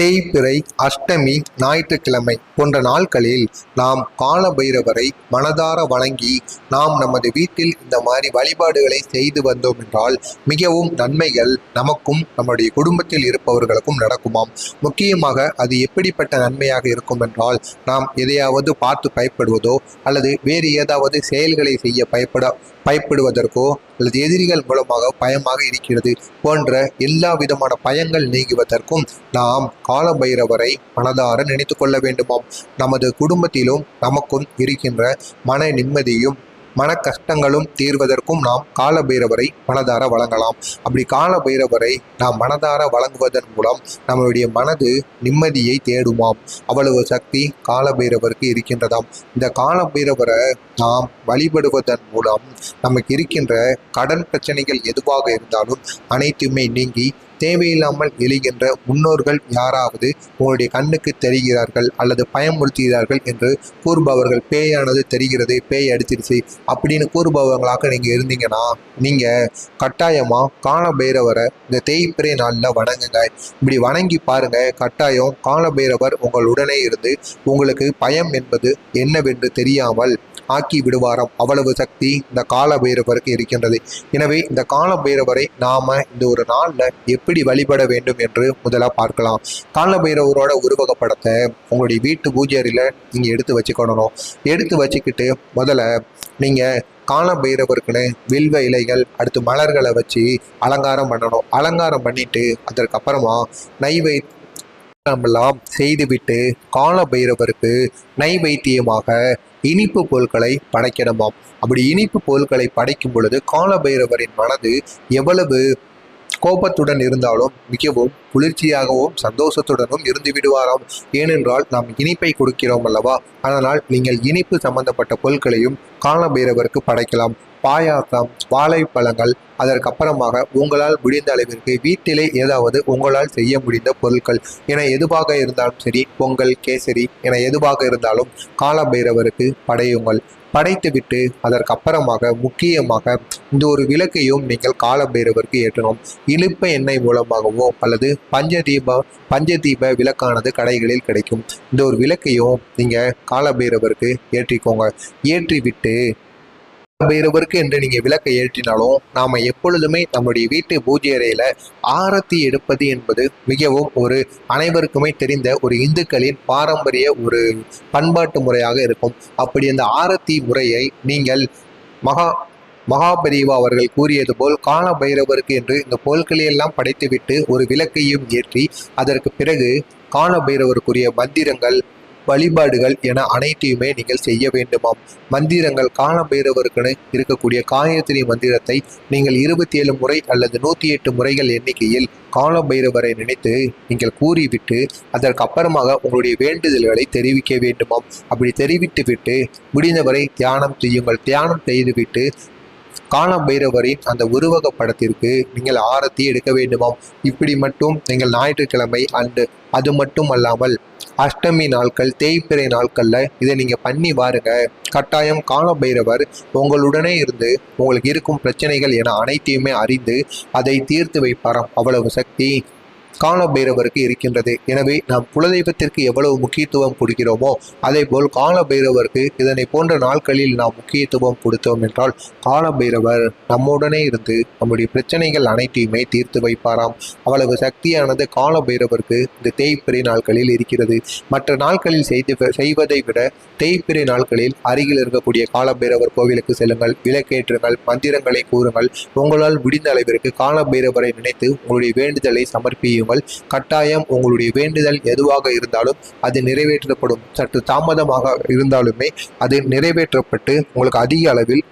தேய்பிறை அஷ்டமி ஞாயிற்றுக்கிழமை போன்ற நாட்களில் நாம் கால பைரவரை மனதார வணங்கி நாம் நமது வீட்டில் இந்த மாதிரி வழிபாடுகளை செய்து வந்தோம் என்றால் மிகவும் நன்மைகள் நமக்கும் நம்முடைய குடும்பத்தில் இருப்பவர்களுக்கும் நடக்குமாம். முக்கியமாக அது எப்படிப்பட்ட நன்மையாக இருக்கும் என்றால் நாம் எதையாவது பார்த்து பயப்படுவதோ அல்லது வேறு ஏதாவது செயல்களை செய்ய பயப்பட பயப்படுவதற்கோ அல்லது எதிரிகள் மூலமாக பயமாக இருக்கிறது போன்ற எல்லா விதமான பயங்கள் நீங்குவதற்கும் நாம் கால பைரவரை மனதார நினைத்து கொள்ள வேண்டுமாம். நமது குடும்பத்திலும் நமக்கும் இருக்கின்ற மன நிம்மதியும் மன கஷ்டங்களும் தீர்வதற்கும் நாம் கால பைரவரை மனதார வழங்கலாம். அப்படி கால பைரவரை நாம் மனதார வழங்குவதன் மூலம் நம்மளுடைய மனது நிம்மதியை தேடுமாம். அவ்வளவு சக்தி கால பைரவருக்கு இருக்கின்றதாம். இந்த கால பைரவரை நாம் வழிபடுவதன் மூலம் நமக்கு இருக்கின்ற கடன் பிரச்சனைகள் எதுவாக இருந்தாலும் அனைத்துமே நீங்கி தேவையில்லாமல் எழுகின்ற முன்னோர்கள் யாராவது உங்களுடைய கண்ணுக்கு தெரிகிறார்கள் அல்லது பயமுறுத்துகிறார்கள் என்று கூறுபவர்கள் பேயானது தெரிகிறது பேய் அடிச்சிருச்சு அப்படின்னு கூறுபவர்களாக நீங்கள் இருந்தீங்கன்னா நீங்கள் கட்டாயமாக கால பைரவரை இந்த தேய்பிறை நாளில் வணங்குங்க. இப்படி வணங்கி பாருங்க கட்டாயம் கால பைரவர் உங்களுடனே இருந்து உங்களுக்கு பயம் என்பது என்னவென்று தெரியாமல் ஆக்கி விடுவாராம். அவ்வளவு சக்தி இந்த கால பைரவருக்கு இருக்கின்றது. எனவே இந்த கால பைரவரை நாம இந்த ஒரு நாள்ல எப்படி வழிபட வேண்டும் என்று முதல்ல பார்க்கலாம். கால பைரவரோட உருவகப்படத்தை உங்களுடைய வீட்டு பூஜாரியில் நீங்கள் நீங்க எடுத்து வச்சுக்கணும். எடுத்து வச்சுக்கிட்டு முதல்ல நீங்க கால பைரவருக்குன்னு வில்வ இலைகள் அடுத்து மலர்களை வச்சு அலங்காரம் பண்ணணும். அலங்காரம் பண்ணிட்டு அதற்கப்புறமா நைவை எல்லாம் செய்துவிட்டு கால பைரவருக்கு நைவேத்தியமாக இனிப்பு பொருட்களை படைக்கணுமாம் அப்படி இனிப்பு பொருட்களை படைக்கும் பொழுது கால பைரவரின் மனது எவ்வளவு கோபத்துடன் இருந்தாலும் மிகவும் குளிர்ச்சியாகவும் சந்தோஷத்துடனும் இருந்து விடுவாராம். ஏனென்றால் நாம் இனிப்பை கொடுக்கிறோம் அல்லவா? அதனால் நீங்கள் இனிப்பு சம்பந்தப்பட்ட பொருட்களையும் கால பைரவருக்கு படைக்கலாம். பாயாசம் வாழைப்பழங்கள் அதற்கப்புறமாக உங்களால் முடிந்த அளவிற்கு வீட்டிலே ஏதாவது உங்களால் செய்ய முடிந்த பொருட்கள். என எதுவாக இருந்தாலும் சரி பொங்கல் கேசரி என எதுவாக இருந்தாலும் கால பைரவருக்கு படையுங்கள். படைத்துவிட்டு அதற்கப்புறமாக முக்கியமாக இந்த ஒரு விளக்கையும் நீங்கள் கால பைரவருக்கு ஏற்றணும். இழுப்ப எண்ணெய் மூலமாகவோ அல்லது பஞ்சதீப பஞ்சதீப விளக்கானது கடைகளில் கிடைக்கும். இந்த ஒரு விளக்கையும் நீங்கள் கால பைரவருக்கு ஏற்றிக்கோங்க. ஏற்றிவிட்டு பைரவருக்கு என்று நீங்க விளக்கை ஏற்றினாலும் நாம எப்பொழுதுமே நம்முடைய வீட்டு பூஜை அறையில ஆரத்தி எடுப்பது என்பது மிகவும் ஒரு அனைவருக்குமே தெரிந்த ஒரு இந்துக்களின் பாரம்பரிய ஒரு பண்பாட்டு முறையாக இருக்கும். அப்படி அந்த ஆரத்தி முறையை நீங்கள் மகா மகாபரிவா அவர்கள் கூறியது போல் கால பைரவருக்கு என்று இந்த பொருட்களையெல்லாம் படைத்துவிட்டு ஒரு விளக்கையும் ஏற்றி அதற்கு பிறகு கால பைரவருக்குரிய மந்திரங்கள் வழிபாடுகள் என அனைத்தையுமே நீங்கள் செய்ய வேண்டுமாம். மந்திரங்கள் காலம் பைரவருக்குன்னு இருக்கக்கூடிய காயத்ரி மந்திரத்தை நீங்கள் இருபத்தி ஏழு முறை அல்லது நூற்றி எட்டு முறைகள் எண்ணிக்கையில் காலம் பைரவரை நினைத்து நீங்கள் கூறிவிட்டு அதற்கு அப்புறமாக உங்களுடைய வேண்டுதல்களை தெரிவிக்க வேண்டுமாம். அப்படி தெரிவித்து விட்டு முடிந்தவரை தியானம் செய்யுங்கள். தியானம் செய்துவிட்டு காண பைரவரின் அந்த உருவக படத்திற்கு நீங்கள் ஆரத்தி எடுக்க வேண்டுமாம். இப்படி மட்டும் நீங்கள் ஞாயிற்றுக்கிழமை அன்று அது மட்டும் அல்லாமல் அஷ்டமி நாட்கள் தேய்பிறை நாட்களில் இதை நீங்கள் பண்ணி பாருங்க கட்டாயம் காண பைரவர் உங்களுடனே இருந்து உங்களுக்கு இருக்கும் பிரச்சனைகள் என அனைத்தையுமே அறிந்து அதை தீர்த்து வைப்பாராம். அவ்வளவு சக்தி. கால பைரவருக்கு இருக்கின்றது. எனவே நாம் குலதெய்வத்திற்கு எவ்வளவு முக்கியத்துவம் கொடுக்கிறோமோ அதே போல் கால பைரவருக்கு இதனை போன்ற நாட்களில் நாம் முக்கியத்துவம் கொடுத்தோம் என்றால் கால பைரவர் நம்முடனே இருந்து நம்முடைய பிரச்சனைகள் அனைத்தையுமே தீர்த்து வைப்பாராம். அவ்வளவு சக்தியானது கால பைரவருக்கு இந்த தேய்பிறை நாட்களில் இருக்கிறது. மற்ற நாட்களில் செய்து செய்வதை விட தேய்பிறை நாட்களில் அருகில் இருக்கக்கூடிய கால பைரவர் கோவிலுக்கு செல்லுங்கள் விளக்கேற்றுங்கள் மந்திரங்களை கூறுங்கள். உங்களால் முடிந்த அளவிற்கு கால பைரவரை நினைத்து உங்களுடைய வேண்டுதலை சமர்ப்பியும். செய்யுங்கள் கட்டாயம் உங்களுடைய வேண்டுதல் எதுவாக இருந்தாலும் அது நிறைவேற்றப்படும். சற்று தாமதமாக இருந்தாலுமே அது நிறைவேற்றப்பட்டு உங்களுக்கு அதிக அளவில்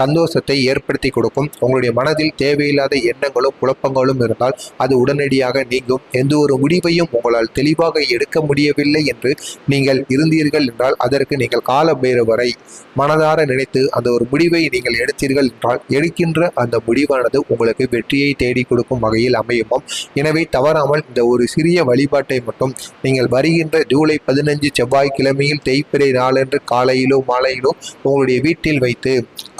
சந்தோஷத்தை ஏற்படுத்தி கொடுக்கும். உங்களுடைய மனதில் தேவையில்லாத எண்ணங்களும் குழப்பங்களும் இருந்தால் அது உடனடியாக நீங்கும். எந்த ஒரு முடிவையும் உங்களால் தெளிவாக எடுக்க முடியவில்லை என்று நீங்கள் இருந்தீர்கள் என்றால் அதற்கு நீங்கள் கால பைரவரை மனதார நினைத்து அந்த ஒரு முடிவை நீங்கள் எடுத்தீர்கள் என்றால் எடுக்கின்ற அந்த முடிவானது உங்களுக்கு வெற்றியை தேடி கொடுக்கும் வகையில் அமையுமாம். எனவே தவறாமல் இந்த ஒரு சிறிய வழிபாட்டை மட்டும் நீங்கள் வருகின்ற ஜூலை பதினஞ்சு செவ்வாய்க்கிழமையில் தேய்பிறை நாளன்று காலையிலோ மாலையிலோ உங்களுடைய வீட்டில் வைத்து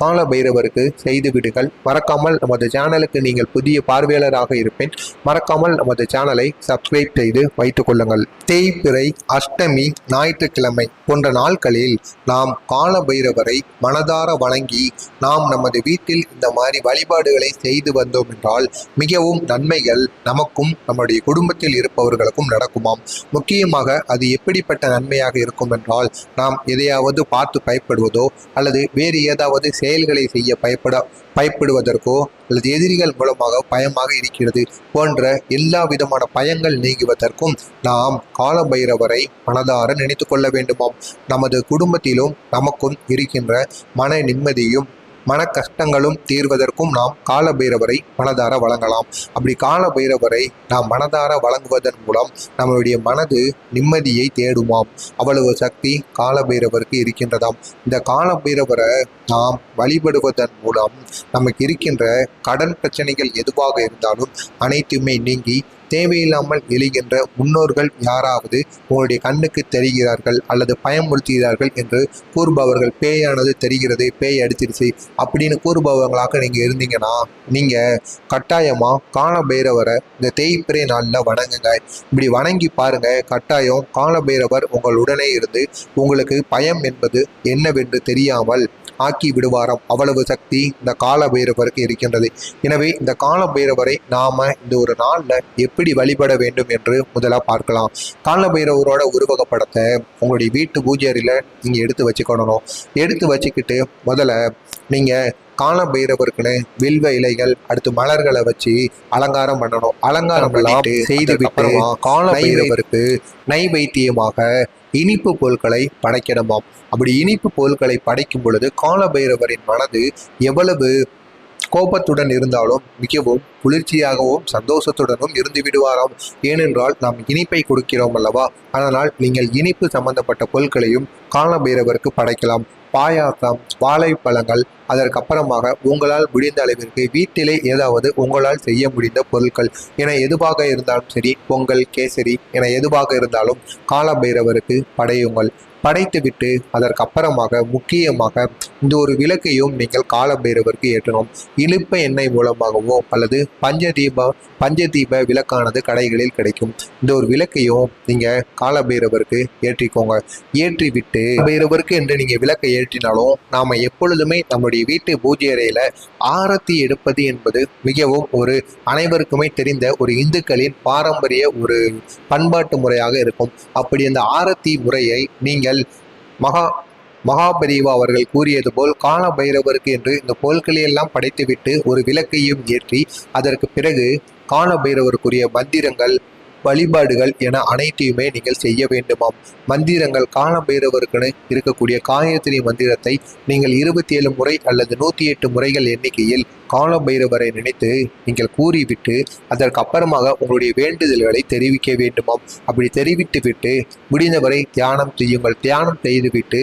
கால கால பைரவருக்கு செய்து விடுங்கள். மறக்காமல் நமது சேனலுக்கு நீங்கள் புதிய பார்வையாளராக இருப்பேன் மறக்காமல் நமது சேனலை சப்ஸ்கிரைப் செய்து வைத்துக் கொள்ளுங்கள். தேய்பிறை அஷ்டமி ஞாயிற்றுக்கிழமை போன்ற நாட்களில் நாம் கால பைரவரை மனதார வணங்கி நாம் நமது வீட்டில் இந்த மாதிரி வழிபாடுகளை செய்து வந்தோம் என்றால் மிகவும் நன்மைகள் நமக்கும் நம்முடைய குடும்பத்தில் இருப்பவர்களுக்கும் நடக்குமாம். முக்கியமாக அது எப்படிப்பட்ட நன்மையாக இருக்கும் என்றால் நாம் எதையாவது பார்த்து பயப்படுவதோ அல்லது வேறு ஏதாவது செயல் செயல்களை செய்ய பயப்பட பயப்படுவதற்கோ அல்லது எதிரிகள் மூலமாக பயமாக இருக்கிறது போன்ற எல்லா விதமான பயங்கள் நீங்குவதற்கும் நாம் கால பைரவரை மனதார நினைத்து கொள்ள வேண்டுமாம். நமது குடும்பத்திலும் நமக்கும் இருக்கின்ற மன நிம்மதியும் மன கஷ்டங்களும் தீர்வதற்கும் நாம் கால பைரவரை மனதார வழங்கலாம். அப்படி கால பைரவரை நாம் மனதார வழங்குவதன் மூலம் நம்மளுடைய மனது நிம்மதியை தேடுமாம். அவ்வளவு சக்தி கால பைரவருக்கு இருக்கின்றதாம். இந்த கால பைரவரை நாம் வழிபடுவதன் மூலம் நமக்கு இருக்கின்ற கடன் பிரச்சனைகள் எதுவாக இருந்தாலும் அனைத்துமே நீங்கி தேவையில்லாமல் எழுகின்ற முன்னோர்கள் யாராவது உங்களுடைய கண்ணுக்கு தெரிகிறார்கள் அல்லது பயமுறுத்துகிறார்கள் என்று கூறுபவர்கள் பேயானது தெரிகிறது பேய் அடிச்சிருச்சு அப்படின்னு கூறுபவர்களாக நீங்கள் இருந்தீங்கன்னா நீங்கள் கட்டாயமாக கால பைரவரை இந்த தேய்பிறை நாளில் வணங்குங்க. இப்படி வணங்கி பாருங்க கட்டாயம் காண பைரவர் உங்களுடனே இருந்து உங்களுக்கு பயம் என்பது என்னவென்று தெரியாமல் ஆக்கி விடுவாராம். அவ்வளவு சக்தி இந்த கால பைரவருக்கு இருக்கின்றது. எனவே இந்த கால பைரவரை நாம இந்த ஒரு நாள்ல எப்படி வழிபட வேண்டும் என்று முதலா பார்க்கலாம். கால பைரவரோட உருவகப்படத்தை உங்களுடைய வீட்டு பூஜை அறையில நீங்க எடுத்து வச்சுக்கணும். எடுத்து வச்சுக்கிட்டு முதல்ல நீங்க கால பைரவருக்குன்னு வில்வ இலைகள் அடுத்து மலர்களை வச்சு அலங்காரம் பண்ணணும். அலங்காரம் செய்து விட்டு கால பைரவருக்கு நைவேத்தியமாக இனிப்பு பொருட்களை படைக்கணுமாம் அப்படி இனிப்பு பொருட்களை படைக்கும் பொழுது கால பைரவரின் மனது எவ்வளவு கோபத்துடன் இருந்தாலும் மிகவும் குளிர்ச்சியாகவும் சந்தோஷத்துடனும் இருந்து விடுவாராம். ஏனென்றால் நாம் இனிப்பை கொடுக்கிறோம் அல்லவா? அதனால் நீங்கள் இனிப்பு சம்பந்தப்பட்ட பொருட்களையும் கால பைரவருக்கு படைக்கலாம். பாயாசம் வாழைப்பழங்கள் அதற்கப்புறமாக உங்களால் முடிந்த அளவிற்கு வீட்டிலே ஏதாவது உங்களால் செய்ய முடிந்த பொருட்கள். என எதுவாக இருந்தாலும் சரி பொங்கல் கேசரி என எதுவாக இருந்தாலும் காலபைரவருக்கு படையுங்கள். படைத்துவிட்டு அதற்கப்புறமாக முக்கியமாக இந்த ஒரு விளக்கையும் நீங்கள் கால பைரவருக்கு ஏற்றணும். இழுப்ப எண்ணெய் மூலமாகவோ அல்லது பஞ்சதீப பஞ்சதீப விளக்கானது கடைகளில் கிடைக்கும். இந்த ஒரு விளக்கையும் நீங்கள் கால பைரவருக்கு ஏற்றிக்கோங்க. ஏற்றிவிட்டு பைரவருக்கு என்று நீங்கள் விளக்கை ஏற்றினாலும் நாம் எப்பொழுதுமே நம்முடைய வீட்டு பூஜை அறையில் ஆரத்தி எடுப்பது என்பது மிகவும் ஒரு அனைவருக்குமே தெரிந்த ஒரு இந்துக்களின் பாரம்பரிய ஒரு பண்பாட்டு முறையாக இருக்கும். அப்படி அந்த ஆரத்தி முறையை நீங்கள் மகா மகாபரிவா அவர்கள் கூறியது போல் கால பைரவருக்கு என்று இந்த பொருட்களையெல்லாம் படைத்துவிட்டு ஒரு விளக்கையும் ஏற்றி அதற்கு பிறகு கால பைரவருக்குரிய மந்திரங்கள் வழிபாடுகள் என அனைத்தையுமே நீங்கள் செய்ய வேண்டுமாம். மந்திரங்கள் காலம் பைரவருக்குன்னு இருக்கக்கூடிய காயத்ரி மந்திரத்தை நீங்கள் இருபத்தி ஏழு முறை அல்லது நூற்றி எட்டு முறைகள் எண்ணிக்கையில் காலம் பைரவரை நினைத்து நீங்கள் கூறிவிட்டு அதற்கு அப்புறமாக உங்களுடைய வேண்டுதல்களை தெரிவிக்க வேண்டுமாம். அப்படி தெரிவித்து விட்டு முடிந்தவரை தியானம் செய்யுங்கள். தியானம் செய்துவிட்டு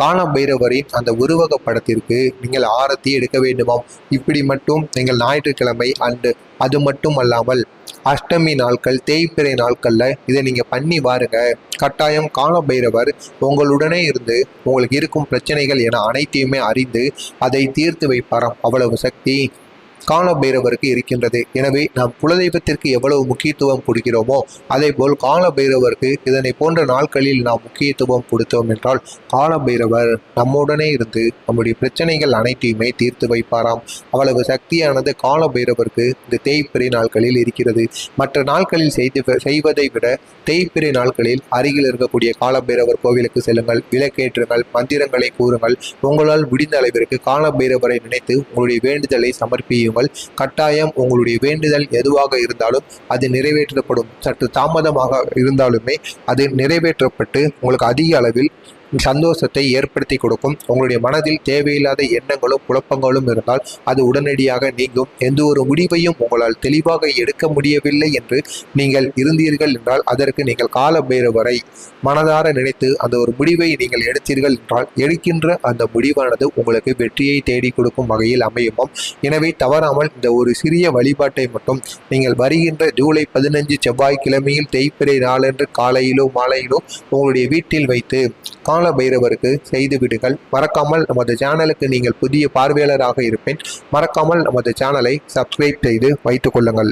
கால பைரவரின் அந்த உருவக படத்திற்கு நீங்கள் ஆரத்தி எடுக்க வேண்டுமாம். இப்படி மட்டும் நீங்கள் ஞாயிற்றுக்கிழமை அன்று அது மட்டும் அல்லாமல் அஷ்டமி நாட்கள் தேய்பிறை நாட்கள்ல இதை நீங்க பண்ணி பாருங்க கட்டாயம் காண பைரவர் உங்களுடனே இருந்து உங்களுக்கு இருக்கும் பிரச்சனைகள் என அனைத்தையுமே அறிந்து அதை தீர்த்து வைப்பாராம். அவ்வளவு சக்தி. கால பைரவருக்கு இருக்கின்றது. எனவே நாம் குலதெய்வத்திற்கு எவ்வளவு முக்கியத்துவம் கொடுக்கிறோமோ அதே போல் கால பைரவருக்கு இதனை போன்ற நாட்களில் நாம் முக்கியத்துவம் கொடுத்தோம் என்றால் கால பைரவர் நம்முடனே இருந்து நம்முடைய பிரச்சனைகள் அனைத்தையுமே தீர்த்து வைப்பாராம். அவ்வளவு சக்தியானது கால பைரவருக்கு இந்த தேய்பிறை நாட்களில் இருக்கிறது. மற்ற நாட்களில் செய்து செய்வதை விட தேய்பிறை நாட்களில் அருகில் இருக்கக்கூடிய கால பைரவர் கோவிலுக்கு செல்லுங்கள் விளக்கேற்றுங்கள் மந்திரங்களை கூறுங்கள். உங்களால் முடிந்த அளவிற்கு கால பைரவரை நினைத்து உங்களுடைய வேண்டுதலை சமர்ப்பியுங்கள் கட்டாயம் உங்களுடைய வேண்டுதல் எதுவாக இருந்தாலும் அது நிறைவேற்றப்படும். சற்று தாமதமாக இருந்தாலுமே அது நிறைவேற்றப்பட்டு உங்களுக்கு அதிக அளவில் சந்தோஷத்தை ஏற்படுத்தி கொடுக்கும். உங்களுடைய மனதில் தேவையில்லாத எண்ணங்களும் குழப்பங்களும் இருந்தால் அது உடனடியாக நீங்கும். எந்த ஒரு முடிவையும் உங்களால் தெளிவாக எடுக்க முடியவில்லை என்று நீங்கள் இருந்தீர்கள் என்றால் அதற்கு நீங்கள் கால பைரவரை மனதார நினைத்து அந்த ஒரு முடிவை நீங்கள் எடுத்தீர்கள் என்றால் எடுக்கின்ற அந்த முடிவானது உங்களுக்கு வெற்றியை தேடி கொடுக்கும் வகையில் அமையுமாம். எனவே தவறாமல் இந்த ஒரு சிறிய வழிபாட்டை மட்டும் நீங்கள் வருகின்ற ஜூலை பதினஞ்சு செவ்வாய்க்கிழமையில் தேய்பிறை நாளன்று காலையிலோ மாலையிலோ உங்களுடைய வீட்டில் வைத்து கால பைரவருக்கு செய்து விடுங்கள். மறக்காமல் நமது சேனலுக்கு நீங்கள் புதிய பார்வையாளராக இருப்பேன். மறக்காமல் நமது சேனலை சப்ஸ்கிரைப் செய்து வைத்துக் கொள்ளுங்கள்.